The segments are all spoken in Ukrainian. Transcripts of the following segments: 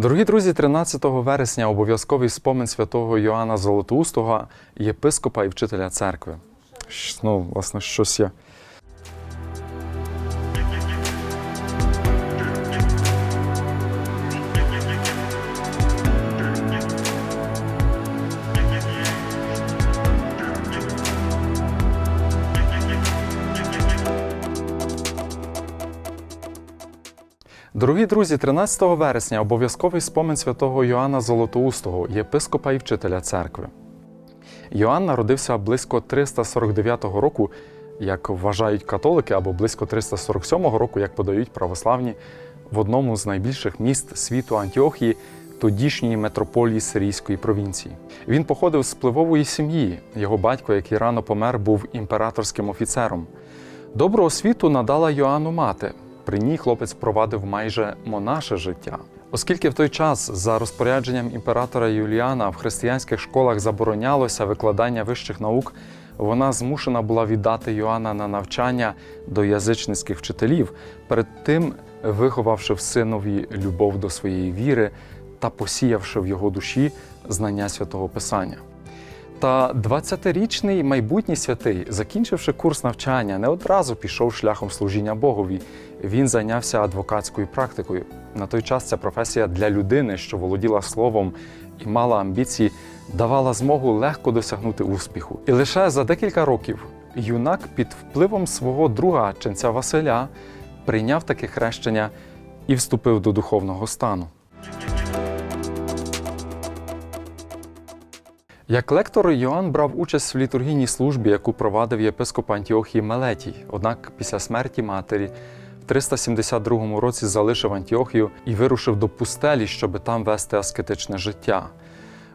Дорогі друзі, 13 вересня обов'язковий спомин святого Йоанна Золотоустого, єпископа і вчителя церкви. Ну, власне, щось є. Дорогі друзі, 13 вересня обов'язковий спомин святого Йоанна Золотоустого, єпископа і вчителя церкви. Йоанн народився близько 349 року, як вважають католики, або близько 347 року, як подають православні, в одному з найбільших міст світу Антіохії, тодішньої метрополії Сирійської провінції. Він походив з впливової сім'ї. Його батько, який рано помер, був імператорським офіцером. Добру освіту надала Йоанну мати. При ній хлопець провадив майже монаше життя. Оскільки в той час, за розпорядженням імператора Юліана, в християнських школах заборонялося викладання вищих наук, вона змушена була віддати Йоанна на навчання до язичницьких вчителів, перед тим виховавши в синові любов до своєї віри та посіявши в його душі знання святого Писання. Та 20-річний майбутній святий, закінчивши курс навчання, не одразу пішов шляхом служіння Богові. Він зайнявся адвокатською практикою. На той час ця професія для людини, що володіла словом і мала амбіції, давала змогу легко досягнути успіху. І лише за декілька років юнак під впливом свого друга ченця Василя прийняв таке хрещення і вступив до духовного стану. Як лектор Йоанн брав участь в літургійній службі, яку провадив єпископ Антіохії Мелетій. Однак після смерті матері в 372 році залишив Антіохію і вирушив до пустелі, щоб там вести аскетичне життя.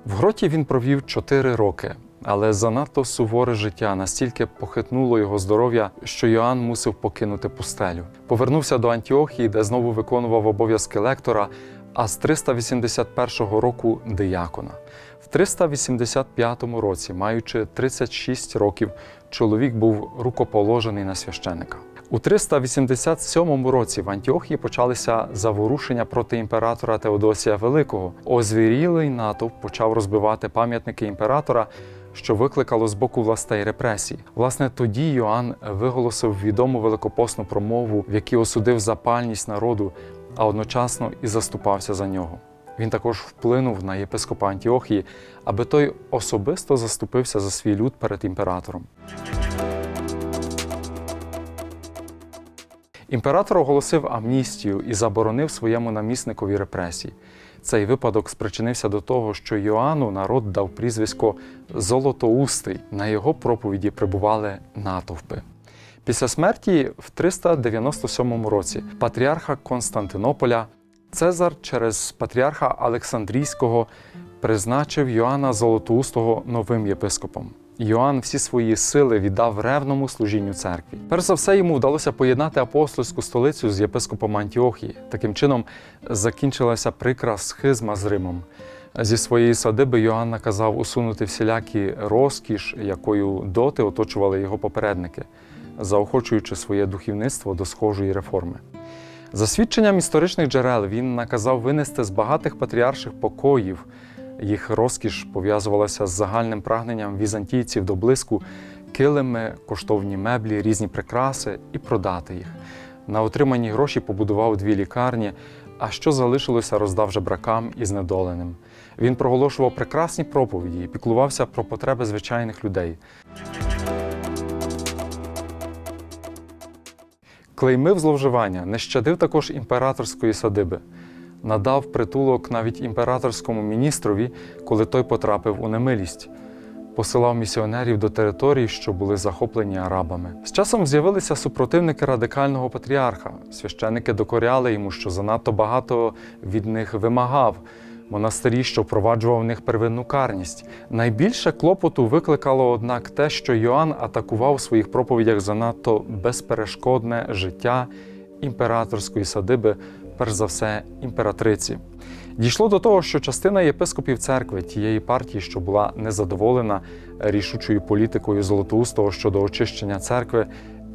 В гроті він провів 4 роки, але занадто суворе життя настільки похитнуло його здоров'я, що Йоанн мусив покинути пустелю. Повернувся до Антіохії, де знову виконував обов'язки лектора, а з 381 року диякона. В 385 році, маючи 36 років, чоловік був рукоположений на священика. У 387 році в Антіохії почалися заворушення проти імператора Теодосія Великого. Озвірілий натовп почав розбивати пам'ятники імператора, що викликало з боку властей репресій. Власне, тоді Йоанн виголосив відому великопосну промову, в якій осудив запальність народу, а одночасно і заступався за нього. Він також вплинув на єпископа Антіохії, аби той особисто заступився за свій люд перед імператором. Імператор оголосив амністію і заборонив своєму намісникові репресії. Цей випадок спричинився до того, що Йоанну народ дав прізвисько Золотоустий. На його проповіді прибували натовпи. Після смерті в 397 році патріарха Константинополя Цезар через патріарха Олександрійського призначив Йоанна Золотоустого новим єпископом. Йоанн всі свої сили віддав ревному служінню церкві. Перш за все, йому вдалося поєднати апостольську столицю з єпископом Антіохії. Таким чином закінчилася прикра схизма з Римом. Зі своєї садиби Йоанн наказав усунути всілякі розкіш, якою доти оточували його попередники, заохочуючи своє духовництво до схожої реформи. За свідченням історичних джерел, він наказав винести з багатих патріарших покоїв. Їх розкіш пов'язувалася з загальним прагненням візантійців до блиску, килими, коштовні меблі, різні прикраси і продати їх. На отримані гроші побудував дві лікарні, а що залишилося, роздав жебракам і знедоленим. Він проголошував прекрасні проповіді і піклувався про потреби звичайних людей. Клеймив зловживання, не щадив також імператорської садиби, надав притулок навіть імператорському міністрові, коли той потрапив у немилість, посилав місіонерів до територій, що були захоплені арабами. З часом з'явилися супротивники радикального патріарха. Священики докоряли йому, що занадто багато від них вимагав. Монастирі, що впроваджував в них первинну карність. Найбільше клопоту викликало, однак, те, що Йоанн атакував у своїх проповідях занадто безперешкодне життя імператорської садиби, перш за все, імператриці. Дійшло до того, що частина єпископів церкви тієї партії, що була незадоволена рішучою політикою Золотоустого щодо очищення церкви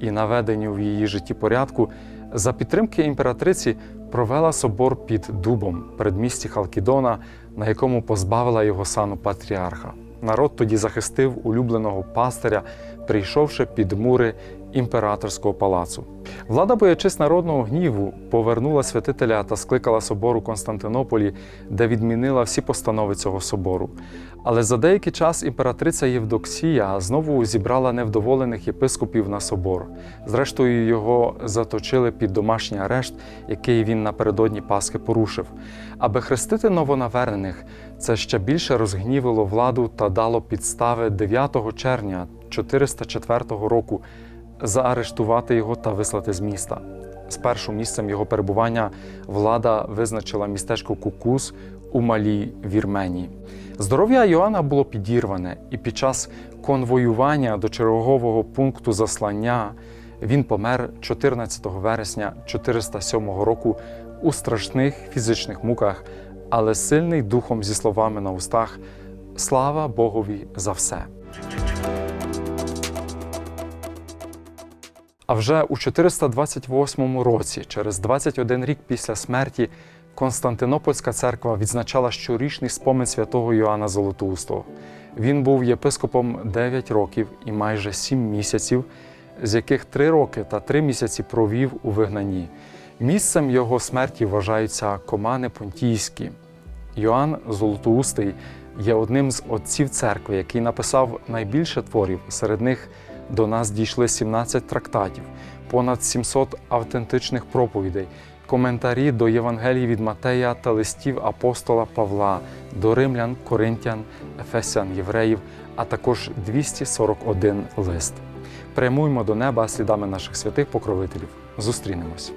і наведенню в її житті порядку, За підтримки імператриці провела собор під Дубом, передмісті Халкідона, на якому позбавила його сану патріарха. Народ тоді захистив улюбленого пастиря, прийшовши під мури імператорського палацу. Влада, боячись народного гніву, повернула святителя та скликала собор у Константинополі, де відмінила всі постанови цього собору. Але за деякий час імператриця Євдоксія знову зібрала невдоволених єпископів на собор. Зрештою, його заточили під домашній арешт, який він напередодні Пасхи порушив. Аби хрестити новонавернених, це ще більше розгнівило владу та дало підстави 9 червня 404 року заарештувати його та вислати з міста. Спершу місцем його перебування влада визначила містечко Кукус у малій Вірменії. Здоров'я Йоанна було підірване, і під час конвоювання до чергового пункту заслання він помер 14 вересня 407 року у страшних фізичних муках, але сильний духом зі словами на устах Слава Богові за все. А вже у 428 році, через 21 рік після смерті, Константинопольська церква відзначала щорічний спомин святого Йоанна Золотоустого. Він був єпископом 9 років і майже 7 місяців, з яких 3 роки та 3 місяці провів у вигнанні. Місцем його смерті вважаються комани понтійські. Йоанн Золотоустий є одним з отців церкви, який написав найбільше творів. Серед них до нас дійшли 17 трактатів, понад 700 автентичних проповідей, коментарі до Євангелії від Матея та листів апостола Павла, до римлян, коринтян, ефесян, євреїв, а також 241 лист. Прямуймо до неба слідами наших святих покровителів. Зустрінемось.